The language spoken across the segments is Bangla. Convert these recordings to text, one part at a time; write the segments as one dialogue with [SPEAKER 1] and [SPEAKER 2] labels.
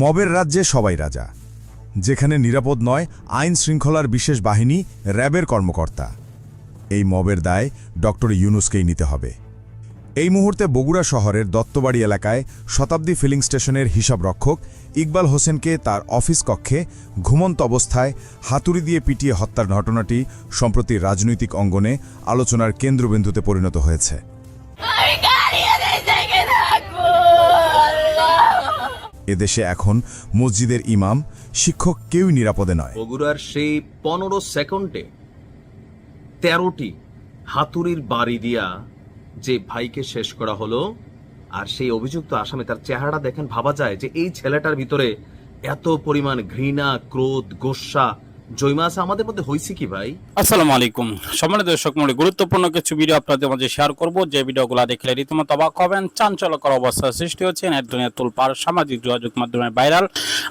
[SPEAKER 1] মবের রাজ্যে সবাই রাজা, যেখানে নিরাপদ নয়, আইন শৃঙ্খলার বিশেষ বাহিনী, র্যাবের কর্মকর্তা। এই মবের দায় ডক্টর ইউনুসকেই নিতে হবে। এই মুহূর্তে বগুড়া শহরের দত্তবাড়ি এলাকায় শতাব্দী ফিলিং স্টেশনের হিসাবরক্ষক ইকবাল হোসেনকে তার অফিস কক্ষে ঘুমন্ত অবস্থায় হাতুড়ি দিয়ে পিটিয়ে হত্যার ঘটনাটি সম্প্রতি রাজনৈতিক অঙ্গনে আলোচনার কেন্দ্রবিন্দুতে পরিণত হয়েছে। এদেশে এখন মসজিদের ইমাম, শিক্ষক কেউই নিরাপদে নয়।
[SPEAKER 2] বগুড়ার সেই পনেরো সেকেন্ডে তেরোটি হাতুড়ির বাড়ি দিয়া যে ভাইকে শেষ করা হলো, আর সেই অভিযুক্ত আসামে তার চেহারা দেখেন, ভাবা যায় যে এই ছেলেটার ভিতরে এত পরিমাণ ঘৃণা, ক্রোধ গোস্বা জৈমা আছে, আমাদের মধ্যে হয়েছে কি ভাই?
[SPEAKER 3] আসসালামু আলাইকুম। সম্মানিত দর্শক মন্ডলী, গুরুত্বপূর্ণ কিছু ভিডিও আপনাদের মাঝে শেয়ার করব। যে ভিডিওগুলো দেখলে রীতিমতো অবাক হবেন, চাঞ্চল্যকর অবস্থা সৃষ্টি হচ্ছে নেট দুনিয়া তুলপার সামাজিক যোগাযোগ মাধ্যমে ভাইরাল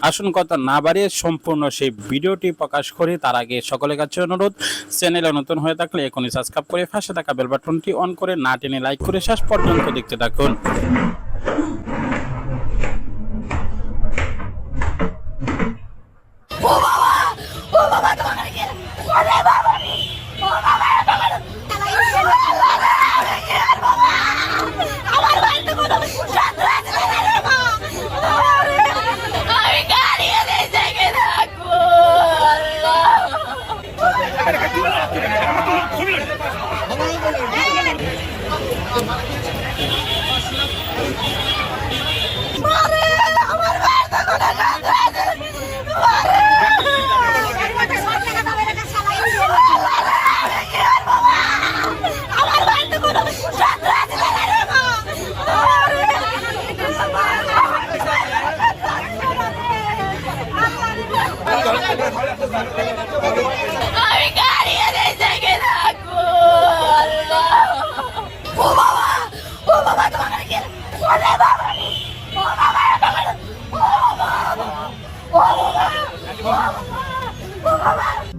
[SPEAKER 3] আসুন কথা না বাড়িয়ে সম্পূর্ণ সেই ভিডিওটি প্রকাশ করি। তার আগে সকলের কাছে অনুরোধ চ্যানেলে নতুন হয়ে থাকলে এখনই সাবস্ক্রাইব করে পাশে থাকা বেল বাটনটি অন করে না টেনে লাইক করে শেষ পর্যন্ত দেখতে থাকুন।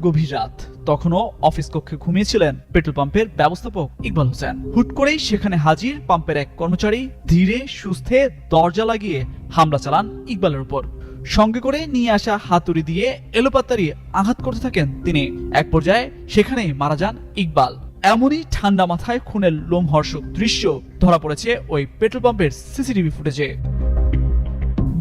[SPEAKER 4] গভীর রাত। তখনও অফিস কক্ষে ঘুমিয়েছিলেন পেট্রোল পাম্পের ব্যবস্থাপক ইকবাল হোসেন। হুট করেই সেখানে হাজির পাম্পের এক কর্মচারী ধীরে, সুস্থে দরজা লাগিয়ে হামলা চালান ইকবালের উপর। সঙ্গে করে নিয়ে আসা হাতুড়ি দিয়ে এলোপাতারি আঘাত করতে থাকেন তিনি। এক পর্যায়ে সেখানেই মারা যান ইকবাল। এমনই ঠান্ডা মাথায় খুনের লোমহর্ষক দৃশ্য ধরা পড়েছে ওই পেট্রোল পাম্পের সিসিটিভি ফুটেজে।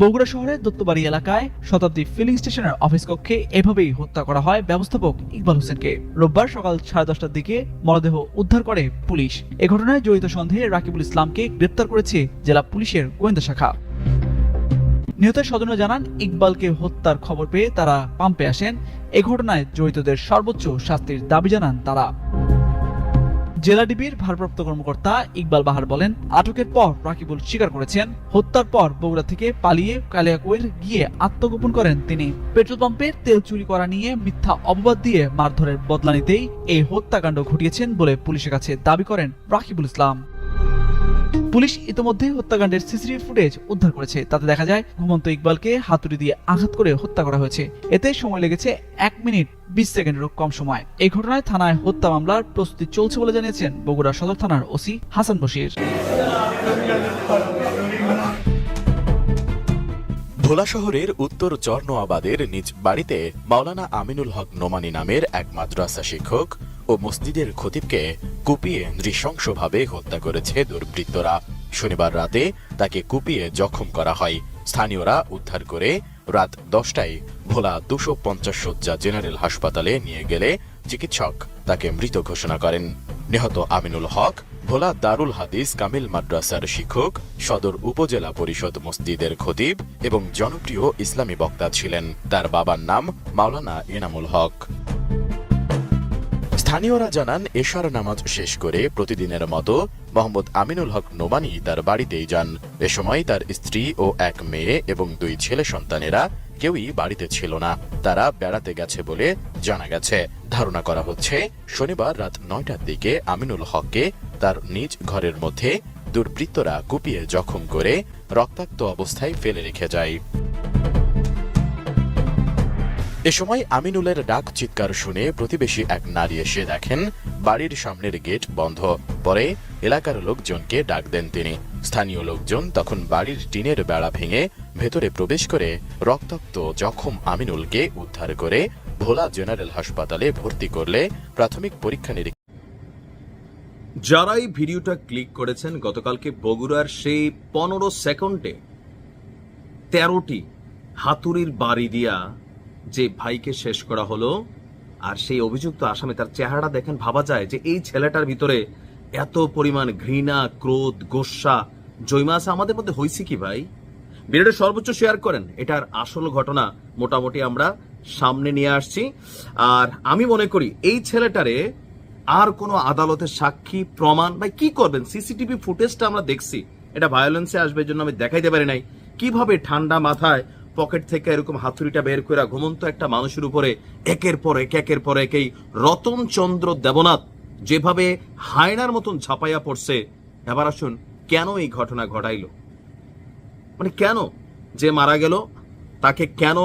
[SPEAKER 4] বগুড়া শহরের দত্তবাড়ি এলাকায় শতাব্দী ফিলিং স্টেশনের অফিস কক্ষে এভাবেই হত্যা করা হয় ব্যবস্থাপক ইকবাল হোসেনকে। রোববার সকাল সাড়ে দশটার দিকে মরদেহ উদ্ধার করে পুলিশ। এ ঘটনায় জড়িত সন্দেহে রাকিবুল ইসলামকে গ্রেপ্তার করেছে জেলা পুলিশের গোয়েন্দা শাখা। নিহতের স্বজনরা জানান, ইকবালকে হত্যার খবর পেয়ে তারা পাম্পে আসেন। এ ঘটনায় জড়িতদের সর্বোচ্চ শাস্তির দাবি জানান তারা। জেলা ডিবির ভারপ্রাপ্ত কর্মকর্তা ইকবাল বাহার বলেন, আটকের পর রাকিবুল স্বীকার করেছেন। হত্যার পর বগুড়া থেকে পালিয়ে কালিয়াকুয়ের গিয়ে আত্মগোপন করেন তিনি। পেট্রোল পাম্পের তেল চুরি করা নিয়ে মিথ্যা অপবাদ দিয়ে মারধরের বদলা নিতেই এই হত্যাকাণ্ড ঘটিয়েছেন বলে পুলিশের কাছে দাবি করেন রাকিবুল ইসলাম। পুলিশ ইতিমধ্যে হত্যাকাণ্ডের সিসিটিভি ফুটেজ উদ্ধার করেছে। তাতে দেখা যায়, ঘুমন্ত ইকবালকে হাতুড়ি দিয়ে আঘাত করে হত্যা করা হয়েছে। এতে সময় লেগেছে এক মিনিট বিশ সেকেন্ডেরও কম সময়। এই ঘটনায় থানায় হত্যা মামলার প্রস্তুতি চলছে বলে জানিয়েছেন বগুড়া সদর থানার ওসি হাসান বশির।
[SPEAKER 5] ভোলা শহরের উত্তর চর্নোয়াবাদের নিজ বাড়িতে মাওলানা আমিনুল হক নোমানি নামের এক মাদ্রাসা শিক্ষক ও মসজিদের খতিবকে কুপিয়ে নৃশংসভাবে হত্যা করেছে দুর্বৃত্তরা। শনিবার রাতে তাকে কুপিয়ে জখম করা হয়। স্থানীয়রা উদ্ধার করে রাত দশটায় ভোলা দুশো পঞ্চাশ শয্যা জেনারেল হাসপাতালে নিয়ে গেলে চিকিৎসক তাকে মৃত ঘোষণা করেন। নিহত আমিনুল হক, ভোলা দারুল হাদিস কামিল মাদ্রাসার শিক্ষক, সদর উপজেলা পরিষদ মসজিদের খতিব এবং জনপ্রিয় ইসলামী বক্তা ছিলেন। তার বাবার নাম মাওলানা এনামুল হক। স্থানীয়রা জানান, এশার নামাজ শেষ করে প্রতিদিনের মতো মোহাম্মদ আমিনুল হক নোমানি তার বাড়িতেই যান। এ সময় তার স্ত্রী ও এক মেয়ে এবং দুই ছেলে সন্তানেরা কেউই বাড়িতে ছিল না। তারা বেড়াতে গেছে বলে জানা গেছে। ধারণা করা হচ্ছে, শনিবার রাত নয়টার দিকে আমিনুল হককে তার নিজ ঘরের মধ্যে দুর্বৃত্তরা কুপিয়ে জখম করে রক্তাক্ত অবস্থায় ফেলে রেখে যায়। এ সময় আমিনুলের ডাক চিৎকার শুনে প্রতিবেশী এক নারী এসে দেখেন, বাড়ির সামনের গেট বন্ধ। পরে এলাকার লোকজনকে ডাক দেন তিনি। স্থানীয় লোকজন তখন বাড়ির টিনের বেড়া ভেঙে ভেতরে প্রবেশ করে রক্তাক্ত জখম আমিনুলকে উদ্ধার করে ভোলা জেনারেল হাসপাতালে ভর্তি করলে প্রাথমিক পরীক্ষা নিরীক্ষা
[SPEAKER 2] যারাই ভিডিওটা ক্লিক করেছেন, গতকালকে বগুড়ার সেই পনেরো সেকেন্ডে তেরোটি হাতুড়ির বাড়ি দিয়া যে ভাইকে শেষ করা হলো, আর সেই অভিযুক্ত আসামি তার চেহারা দেখেন, ভাবা যায় যে এই ছেলেটার ভিতরে এত পরিমাণ ঘৃণা, ক্রোধ গোসা জৈমা আছে। আমাদের মধ্যে হয়েছে কি ভাই? ভিডিওটা সর্বোচ্চ শেয়ার করেন। এটার আসল ঘটনা মোটামুটি আমরা সামনে নিয়ে আসছি। আর আমি মনে করি এই ছেলেটারে আর কোনো আদালতের সাক্ষী, প্রমাণ, ভাই, কি করবেন? সিসিটিভি ফুটেজটা আমরা দেখছি। এটা ভায়োলেন্সে আসবে জন্য আমি দেখাইতে পারি নাই। কীভাবে ঠান্ডা মাথায় পকেট থেকে এরকম হাতুড়িটা বের করে ঘুমন্ত একটা মানুষের উপরে একের পর এক, একের পর এক এই রতন চন্দ্র দেবনাথ যেভাবে হায়নার মতন ঝাপাইয়া পড়ছে, এবার আসুন কেন এই ঘটনা ঘটাইলো? মানে কেন যে মারা গেল, তাকে কেন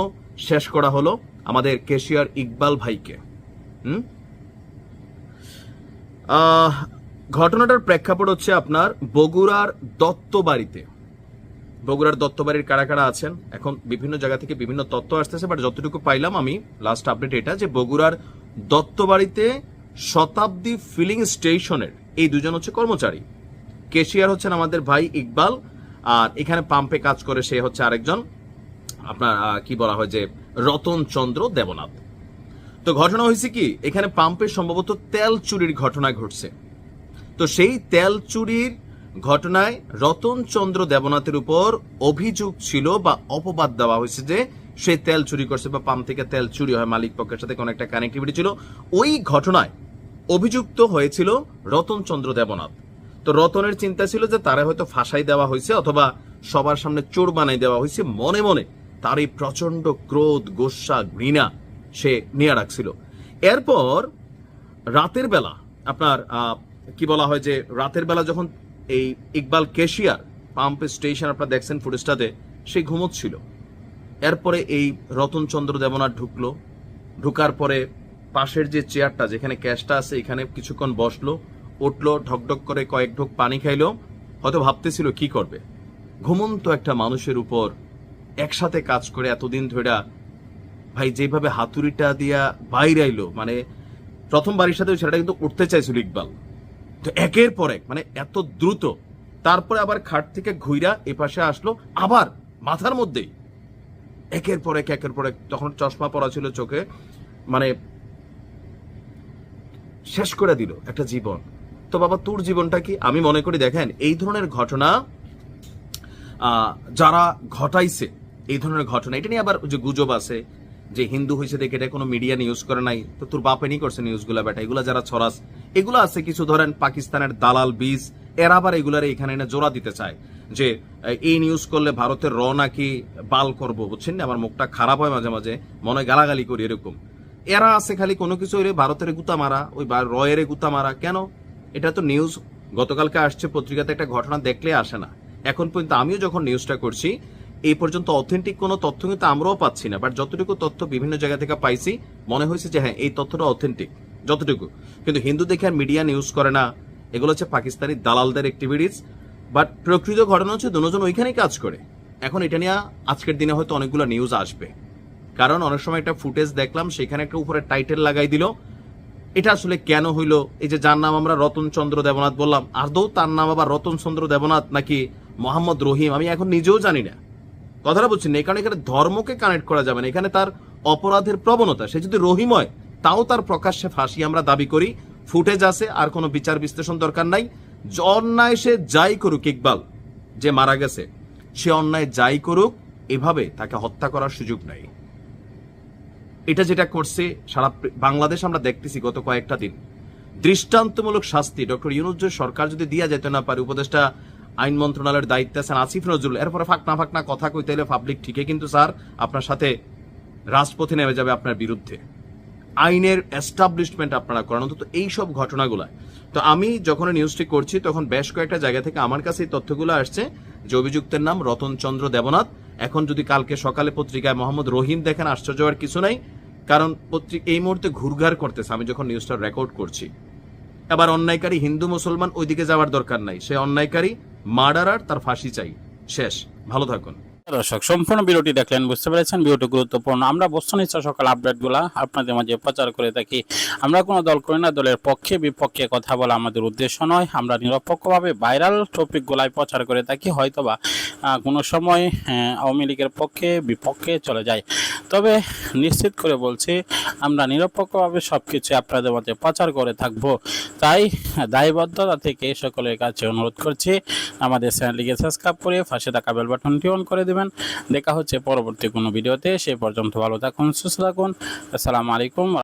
[SPEAKER 2] শেষ করা হলো আমাদের কেশিয়ার ইকবাল ভাইকে? ঘটনাটার প্রেক্ষাপট হচ্ছে আপনার বগুড়ার দত্তবাড়িতে বগুড়ার দত্তবাড়ির কারা কারা আছেন? এখন বিভিন্ন জায়গা থেকে বিভিন্ন তথ্য আসতেছে বাট যতটুকু পাইলাম আমি লাস্ট আপডেট এটা যে বগুড়ার দত্তবাড়িতে শতাব্দী ফিলিং স্টেশনের এই দুজন হচ্ছে কর্মচারী। কেশিয়ার হচ্ছেন আমাদের ভাই ইকবাল, আর এখানে পাম্পে কাজ করে সে হচ্ছে আরেকজন, আপনার কি বলা হয় যে, রতন চন্দ্র দেবনাথ। তো ঘটনা হয়েছে কি, এখানে পাম্পে সম্ভবত তেল চুরির ঘটনা ঘটছে। তো সেই তেল চুরির ঘটনায় রতন চন্দ্র দেবনাথের উপর অভিযোগ ছিল বা অপবাদ দেওয়া হয়েছে যে সে তেল চুরি করছে বা পাম্প থেকে তেল চুরি হয় মালিক পক্ষের সাথে কোনো একটা কানেক্টিভিটি ছিল। ওই ঘটনায় অভিযুক্ত হয়েছিল রতন চন্দ্র দেবনাথ। তো রতনের চিন্তা ছিল যে তারা হয়তো ফাঁসাই দেওয়া হয়েছে অথবা সবার সামনে চোর বানাই দেওয়া হয়েছে। মনে মনে তার এই প্রচণ্ড ক্রোধ, গোসা, ঘৃণা সে নিয়ে রাখছিল এরপর রাতের বেলা আপনার কি বলা হয় যে রাতের বেলা যখন এই ইকবাল কেশিয়ার পাম্প স্টেশন আপনারা দেখছেন ফুটেজটাতে, সে ঘুমোচ্ছিল। এরপরে এই রতনচন্দ্র দেবনাথ ঢুকলো। ঢুকার পরে পাশের যে চেয়ারটা, যেখানে ক্যাশটা আছে, এখানে কিছুক্ষণ বসল, উঠল, ঢকঢক করে কয়েক ঢোক পানি খাইলো, হয়তো ভাবতেছিল কি করবে। ঘুমন্ত একটা মানুষের উপর একসাথে কাজ করে এতদিন ধরে ভাই যেভাবে হাতুড়িটা দিয়া বাইরে আইলো মানে প্রথম বাড়ির সাথে ছেলেটা কিন্তু উঠতে চাইছিল ইকবাল। তো একের পর এক মানে এত দ্রুত। তারপরে আবার খাট থেকে ঘুইরা এ পাশে আসলো, আবার মাথার মধ্যেই। একের পর এক, একের পর এক, তখন চশমা পরা ছিল চোখে মানে শেষ করে দিল একটা জীবন। তো বাবা, তোর জীবনটা কি? আমি মনে করি, দেখেন, এই ধরনের ঘটনা যারা ঘটাইছে, এই ধরনের ঘটনা, এটা নিয়ে আবার যে গুজব আছে যে হিন্দু হয়েছে দেখে এটা কোনো মিডিয়া নিউজ করে নাই, তো তোর বাপেনি করছে নিউজগুলা বেটা, এগুলা যারা ছড়াস, এগুলো আছে কিছু ধরেন পাকিস্তানের দালাল বীজ, এরা আবার এগুলার এখানে এনে জোড়া দিতে চায়, যে এই নিউজ করলে ভারতের র নাকি বাল করব, বুঝছেন না? আমার মুখটা খারাপ হয় মাঝে মাঝে, মনে হয় গালাগালি করি এরকম। এরা আছে খালি কোনো কিছু ভারতের গুতা মারা, ওই রয়ের গুতা মারা। কেন? এটা তো নিউজ গতকালকে আসছে পত্রিকাতে একটা ঘটনা দেখলে আসে না। এখন পর্যন্ত আমিও যখন নিউজটা করছি এই পর্যন্ত অথেন্টিক কোনো তথ্য কিন্তু আমরাও পাচ্ছি না। বাট যতটুকু তথ্য বিভিন্ন জায়গা থেকে পাইছি, মনে হয়েছে যে হ্যাঁ এই তথ্যটা অথেন্টিক যতটুকু। কিন্তু হিন্দু দেখে আর মিডিয়া নিউজ করে না। এগুলো হচ্ছে পাকিস্তানি দালালদের অ্যাক্টিভিটিস বাট প্রকৃত ঘটনা হচ্ছে দুজন ওইখানেই কাজ করে। এখন এটা নিয়ে আজকের দিনে হয়তো অনেকগুলো নিউজ আসবে। কারণ অনেক সময় একটা ফুটেজ দেখলাম, সেখানে একটা উপরে টাইটেল লাগাই দিল। এটা আসলে কেন হইল? এই যে যার নাম আমরা রতন চন্দ্র দেবনাথ বললাম, আদৌ তার নাম আবার রতন চন্দ্র দেবনাথ নাকি মোহাম্মদ রহিম? আমি এখন নিজেও জানি না। কথাটা বলছি না কারণে এখানে ধর্মকে কানেক্ট করা যাবে না। এখানে তার অপরাধের প্রবণতা, সে যদি রহিম হয় তাও তার প্রকাশ্যে ফাঁসি আমরা দাবি করি। ফুটেজ আছে, আর কোনো বিচার বিশ্লেষণ দরকার নাই। অন্যায় সে যাই করুক, ইকবাল যে মারা গেছে, সে অন্যায় যাই করুক, এভাবে তাকে হত্যা করার সুযোগ নাই। এটা যেটা করছে, সারা বাংলাদেশ আমরা দেখতেছি গত কয়েকটা দিন। দৃষ্টান্তমূলক শাস্তি, ডক্টর ইউনুস সরকার যদি দিয়া যেতে না পারে, উপদেষ্টা আইন মন্ত্রণালয়ের দায়িত্বে আছেন আসিফ নজরুল। এরপরে ফাঁকনা ফাঁকনা কথা কইতে এলে পাবলিক ঠিকই, কিন্তু স্যার, আপনার সাথে রাজপথে নেমে যাবে আপনার বিরুদ্ধে। আইনের এস্টাবলিশমেন্ট আপনারা করেন, অন্তত এইসব ঘটনাগুলা তো আমি যখন নিউজটি করছি, তখন বেশ কয়েকটা জায়গা থেকে আমার কাছে এই তথ্যগুলো আসছে যে অভিযুক্তের নাম রতন চন্দ্র দেবনাথ। এখন যদি কালকে সকালে পত্রিকায় মোহাম্মদ রহিম দেখেন, আশ্চর্য হওয়ার কিছু নাই, কারণ পত্রিকা এই মুহূর্তে ঘুরঘার করতেছে। আমি যখন নিউজটা রেকর্ড করছি, এবার অন্যায়কারী হিন্দু মুসলমান ওইদিকে যাওয়ার দরকার নাই। সে অন্যায়কারী মার্ডারার তার ফাঁসি চাই। শেষ। ভালো থাকুন।
[SPEAKER 3] দর্শক, সম্পূর্ণ ভিডিওটি দেখলেন বুঝতে পেরেছেন, ভিডিওটি গুরুত্বপূর্ণ। আমরা বস্তু বস্তুনিষ্ঠ সকাল আপডেটগুলো আপনাদের মাঝে প্রচার করে থাকি। আমরা কোনো দল করি না, দলের পক্ষে বিপক্ষে কথা বলা আমাদের উদ্দেশ্য নয়। আমরা নিরপেক্ষভাবে ভাইরাল টপিকগুলাই প্রচার করে থাকি, হয়তোবা কোনো সময় আওয়ামী লীগের পক্ষে বিপক্ষে চলে যায়। তবে নিশ্চিত করে বলছি, আমরা নিরপেক্ষভাবে সব কিছু আপনাদের মাঝে প্রচার করে থাকব। তাই দায়বদ্ধতা থেকে সকলের কাছে অনুরোধ করছি, আমাদের চ্যানেলটিকে সাবস্ক্রাইব করে পাশে থাকা বেল বাটনটি অন করে দেবেন। দেখা হচ্ছে পরবর্তী কোনো ভিডিওতে। সে পর্যন্ত ভালো থাকুন সুস্থ থাকুন। আসসালামু আলাইকুম।